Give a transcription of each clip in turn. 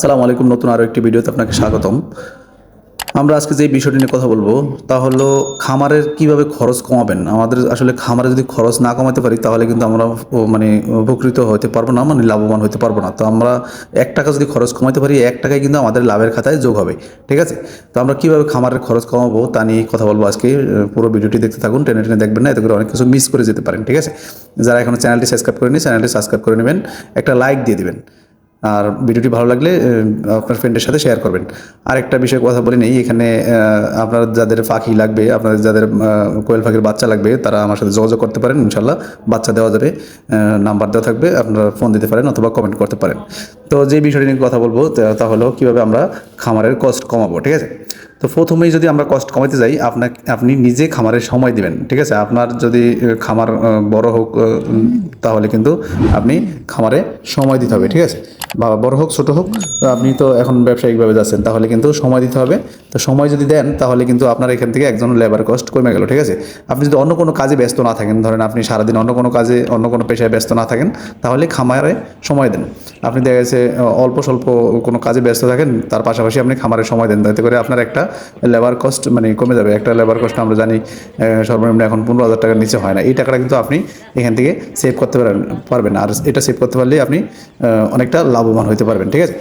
আসসালামু আলাইকুম, নতুন আরও একটি ভিডিওতে আপনাকে স্বাগতম। আমরা আজকে যে বিষয়টি নিয়ে কথা বলব, তা হলো খামারের কীভাবে খরচ কমাবেন। আমাদের আসলে খামারে যদি খরচ না কমাতে পারি, তাহলে কিন্তু আমরা মানে উপকৃত হতে পারব না মানে লাভবান হতে পারব না। তো আমরা এক টাকা যদি খরচ কমাতে পারি, এক টাকায় কিন্তু আমাদের লাভের খাতায় যোগ হবে, ঠিক আছে? তো আমরা কীভাবে খামারের খরচ কমাবো, তা নিয়ে কথা বলব আজকে। পুরো ভিডিওটি দেখতে থাকুন, টেনে টেনে দেখবেন না, এতে করে অনেক কিছু মিস করে যেতে পারেন, ঠিক আছে? যারা এখনও চ্যানেলটি সাবস্ক্রাইব করেনি চ্যানেলটি সাবস্ক্রাইব করে নেবেন, একটা লাইক দিয়ে দিবেন। আর ভিডিওটি ভালো লাগলে আপনার ফ্রেন্ডের সাথে শেয়ার করবেন। আর একটা বিষয়ে কথা বলি নেই, এখানে আপনার যাদের পাখি লাগবে, আপনাদের যাদের কোয়েল পাখির বাচ্চা লাগবে, তারা আমার সাথে যোগাযোগ করতে পারেন ইনশাল্লাহ বাচ্চা দেওয়া যাবে নাম্বার দেওয়া থাকবে, আপনারা ফোন দিতে পারেন অথবা কমেন্ট করতে পারেন। তো যে বিষয়টি নিয়ে কথা বলব, তা- হলো কীভাবে আমরা খামারের কস্ট কমাবো, ঠিক আছে? তো প্রথমেই যদি আমরা কষ্ট কমাতে যাই, আপনাকে, আপনি নিজে খামারের সময় দিবেন, ঠিক আছে? আপনার যদি খামার বড় হোক তাহলে কিন্তু আপনি খামারে সময় দিতে হবে, ঠিক আছে? বা বড় হোক, ছোট হোক, আপনি তো এখন ব্যবসায়িকভাবে যাচ্ছেন, তাহলে কিন্তু সময় দিতে হবে। তো সময় যদি দেন, তাহলে কিন্তু আপনার এখান থেকে একজন লেবার কস্ট কমে গেল, ঠিক আছে? আপনি যদি অন্য কোনো কাজে ব্যস্ত না থাকেন, ধরেন আপনি সারাদিন অন্য কোনো কাজে, অন্য কোনো পেশায় ব্যস্ত না থাকেন, তাহলে খামারে সময় দেন। আপনি দেখা গেছে অল্প স্বল্প কোনো কাজে ব্যস্ত থাকেন, তার পাশাপাশি আপনি খামারে সময় দেন, তাতে করে আপনার একটা লেবার কস্ট মানে কমে যাবে। একটা লেবার কস্ট আমরা জানি সর্বনিম্ন এখন পনেরো হাজার টাকার নিচে হয় না। এই টাকাটা কিন্তু আপনি এখান থেকে সেভ করতে পারেন, পারবেন আর এটা সেভ করতে পারলে আপনি অনেকটা লাভবান হতে পারবেন, ঠিক আছে?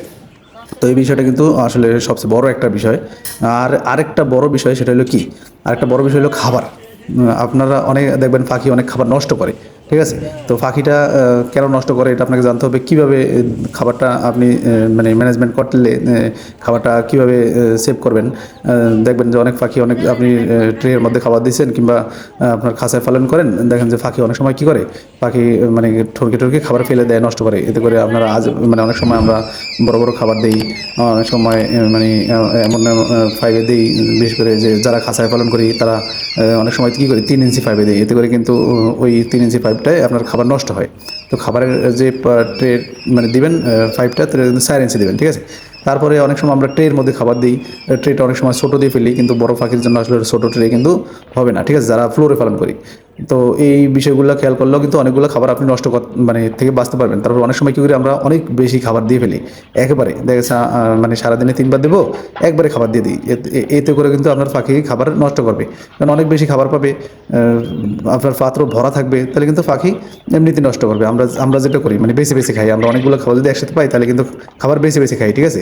তো এই বিষয়টা কিন্তু আসলে সবচেয়ে বড় একটা বিষয়। আর আরেকটা বড় বিষয় সেটা হলো কি? আরেকটা বড় বিষয় হলো খাবার। আপনারা অনেক দেখবেন পাখি অনেক খাবার নষ্ট করে। ঠিক আছে? তো পাখিটা কেন নষ্ট করে এটা আপনাকে জানতে হবে। কীভাবে খাবারটা আপনি মানে ম্যানেজমেন্ট করলে খাবারটা কীভাবে সেভ করবেন? দেখবেন যে অনেক পাখি অনেক আপনি ট্রের মধ্যে খাবার দিচ্ছেন কিংবা আপনার খাঁচায় পালন করেন, দেখেন যে পাখি অনেক সময় কী করে? পাখি মানে ঠরকে ঠরকে খাবার ফেলে দেয়, নষ্ট করে। এতে করে আপনারা আজ মানে অনেক সময় আমরা বড় বড় খাবার দিই অনেক সময় মানে এমন ফাইভে দিই, বিশেষ করে যে যারা খাঁচায় পালন করি, তারা অনেক সময় কী করি? তিন ইঞ্চি ফাইভে দিই। এতে করে কিন্তু ওই তিন ইঞ্চি পাইপটায় আপনার খাবার নষ্ট হয়। তো খাবারের যে ট্রে মানে দিবেন ফাইভটা সাইরেন্সে দেবেন, ঠিক আছে? তারপরে অনেক সময় আমরা ট্রের মধ্যে খাবার দিই ট্রেটা অনেক সময় ছোটো দিয়ে ফেলি কিন্তু বড় পাখির জন্য আসলে ছোটো ট্রে কিন্তু হবে না ঠিক আছে? যারা ফ্লোরে পালন করি। তো এই বিষয়গুলো খেয়াল করলেও কিন্তু অনেকগুলো খাবার আপনি নষ্ট মানে থেকে বাঁচতে পারবেন। তারপর অনেক সময় কী করি আমরা অনেক বেশি খাবার দিয়ে ফেলি। একেবারে দেখা আহ, মানে সারাদিনে তিনবার দেবো একবারে খাবার দিয়ে দিই। এতে করে কিন্তু আপনার পাখি খাবার নষ্ট করবে। কারণ অনেক বেশি খাবার পাবে আপনার পাত্র ভরা থাকবে তাহলে কিন্তু পাখি এমনিতে নষ্ট করবে। আমরা আমরা যেটা করি মানে বেশি বেশি খাই। আমরা অনেকগুলো খাবার যদি একসাথে পাই তাহলে কিন্তু খাবার বেশি বেশি খাই ঠিক আছে?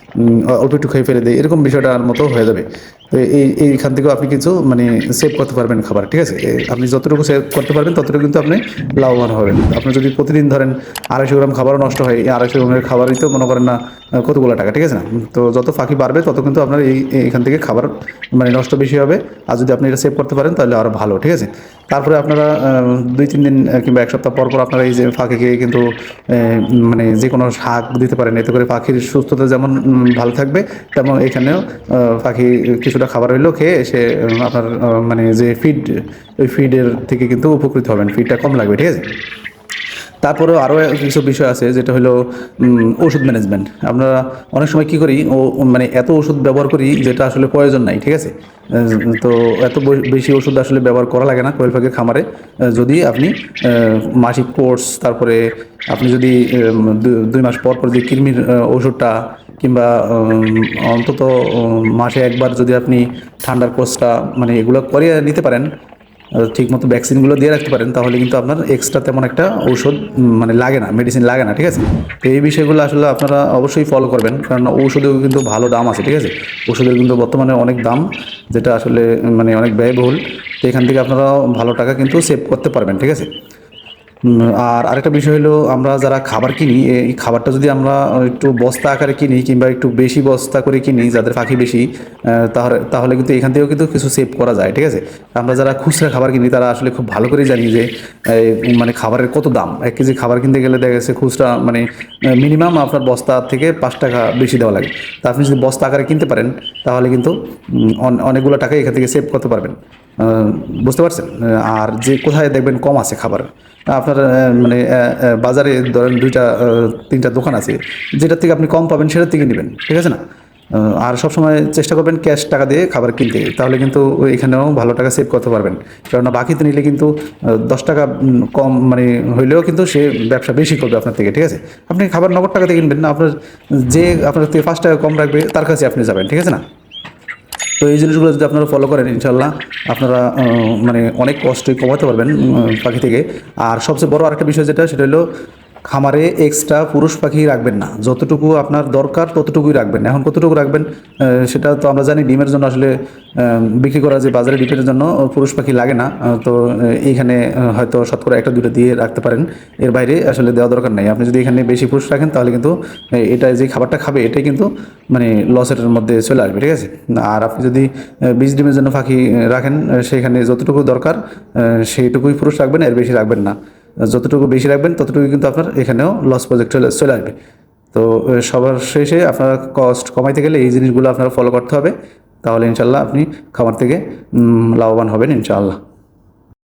অল্প একটু খেয়ে ফেলে দেয় এরকম বিষয়টার মতো হয়ে যাবে। তো এই, এইখান থেকেও আপনি কিছু মানে সেভ করতে পারবেন খাবার, ঠিক আছে? আপনি যতটুকু সেভ করতে পারবেন, ততটুকু কিন্তু আপনি লাভবান হবেন। আপনি যদি প্রতিদিন ধরেন আড়াইশো গ্রাম খাবারও নষ্ট হয়, এই আড়াইশো গ্রামের খাবারই তো মনে করেন না কতগুলো টাকা, ঠিক আছে না? তো যত ফাঁকি বাড়বে, তত কিন্তু আপনার এই এখান থেকে খাবার মানে নষ্ট বেশি হবে। আর যদি আপনি এটা সেভ করতে পারেন, তাহলে আরও ভালো, ঠিক আছে? তারপরে আপনারা দুই, তিন দিন কিংবা এক সপ্তাহ পর পর আপনারা এই যে ফাঁকিকে কিন্তু মানে যে কোনো শাক দিতে পারেন। এতে করে পাখির সুস্থতা যেমন ভালো থাকবে। তেমন এখানেও পাখি কিছুটা খাবার হইলেও খেয়ে সে আপনার মানে যে ফিড ওই ফিডের থেকে কিন্তু উপকৃত হবেন। ফিডটা কম লাগবে, ঠিক আছে? তারপরেও আরও কিছু বিষয় আছে, যেটা হলো ওষুধ ম্যানেজমেন্ট আমরা অনেক সময় কী করি, ও মানে এত ওষুধ ব্যবহার করি, যেটা আসলে প্রয়োজন নাই, ঠিক আছে? তো এত বেশি ওষুধ আসলে ব্যবহার করা লাগে না কোয়েল পাখির খামারে। যদি আপনি মাসিক কোর্স তারপরে আপনি যদি দুই মাস পর পর যে কৃমির ওষুধটা কিংবা অন্তত মাসে একবার যদি আপনি ঠান্ডার কোর্সটা মানে এগুলো করিয়ে নিতে পারেন ঠিক মতো ভ্যাকসিনগুলো দিয়ে রাখতে পারেন, তাহলে কিন্তু আপনার এক্সট্রা তেমন একটা ঔষধ মানে লাগে না মেডিসিন লাগে না, ঠিক আছে? তো এই বিষয়গুলো আসলে আপনারা অবশ্যই ফলো করবেন, কারণ ঔষধেও কিন্তু ভালো দাম আছে, ঠিক আছে? ওষুধের কিন্তু বর্তমানে অনেক দাম, যেটা আসলে মানে অনেক ব্যয়বহুল। তো এখান থেকে আপনারা ভালো টাকা কিন্তু সেভ করতে পারবেন, ঠিক আছে? আর আরেকটা বিষয় হলো আমরা যারা খাবার কিনি এই খাবারটা যদি আমরা একটু বস্তা আকারে কিনি কিংবা একটু বেশি বস্তা করে কিনি, যাদের পাখি বেশি তাহলে তাহলে কিন্তু এখান থেকেও কিন্তু কিছু সেভ করা যায়, ঠিক আছে? আমরা যারা খুচরা খাবার কিনি, তারা আসলে খুব ভালো করে জানি যে মানে খাবারের কত দাম। এক কেজি খাবার কিনতে গেলে দেখা গেছে খুচরা মানে মিনিমাম আপনার বস্তা থেকে পাঁচ টাকা বেশি দেওয়া লাগে। তা আপনি যদি বস্তা আকারে কিনতে পারেন, তাহলে কিন্তু অনেকগুলো টাকা এখান থেকে সেভ করতে পারবেন। বুঝতে পারছেন? আর যে কোথায় দেখবেন কম আছে খাবার আপনার মানে বাজারে ধরেন দুইটা তিনটা দোকান আছে, যেটার থেকে আপনি কম পাবেন, সেটার থেকে নেবেন, ঠিক আছে না? আর সবসময় চেষ্টা করবেন ক্যাশ টাকা দিয়ে খাবার কিনতে, তাহলে কিন্তু এখানেও ভালো টাকা সেভ করতে পারবেন। কেননা বাকিতে নিলে কিন্তু দশ টাকা কম মানে হইলেও কিন্তু সে ব্যবসা বেশি করবে আপনার থেকে, ঠিক আছে? আপনি খাবার নগদ টাকাতে কিনবেন না, আপনার যে, আপনার থেকে পাঁচ টাকা কম রাখবে, তার কাছে আপনি যাবেন, ঠিক আছে না? তো এই জিনিসগুলো যদি আপনারা ফলো করেন ইনশাল্লাহ আপনারা মানে অনেক কষ্টই কমাতে পারবেন পাখি থেকে। আর সবচেয়ে বড় আরেকটা বিষয় যেটা, সেটা হলো খামারে এক্সট্রা পুরুষ পাখি রাখবেন না। যতটুকু আপনার দরকার ততটুকুই রাখবেন। এখন কতটুকু রাখবেন সেটা তো আমরা জানি ডিমের জন্য আসলে বিক্রি করা যে বাজারে ডিমের জন্য পুরুষ পাখি লাগে না তো এইখানে হয়তো শতকরা একটা দুটো দিয়ে রাখতে পারেন। এর বাইরে আসলে দেওয়া দরকার নেই। আপনি যদি এখানে বেশি পুরুষ রাখেন, তাহলে কিন্তু এটা যে খাবারটা খাবে, এটাই কিন্তু মানে লসের মধ্যে চলে আসবে, ঠিক আছে? আর আপনি যদি বীজ ডিমের জন্য পাখি রাখেন সেখানে যতটুকু দরকার সেইটুকুই পুরুষ রাখবেন, এর বেশি রাখবেন না। যতটুকু বেশি রাখবেন, ততটুকু কিন্তু আপনার এখানেও লস প্রজেক্ট চলে চলে আসবে। তো সবার শেষে আপনার কস্ট কমাইতে গেলে এই জিনিসগুলো আপনারা ফলো করতে হবে। তাহলে ইনশাল্লাহ আপনি খামার থেকে লাভবান হবেন ইনশাআল্লাহ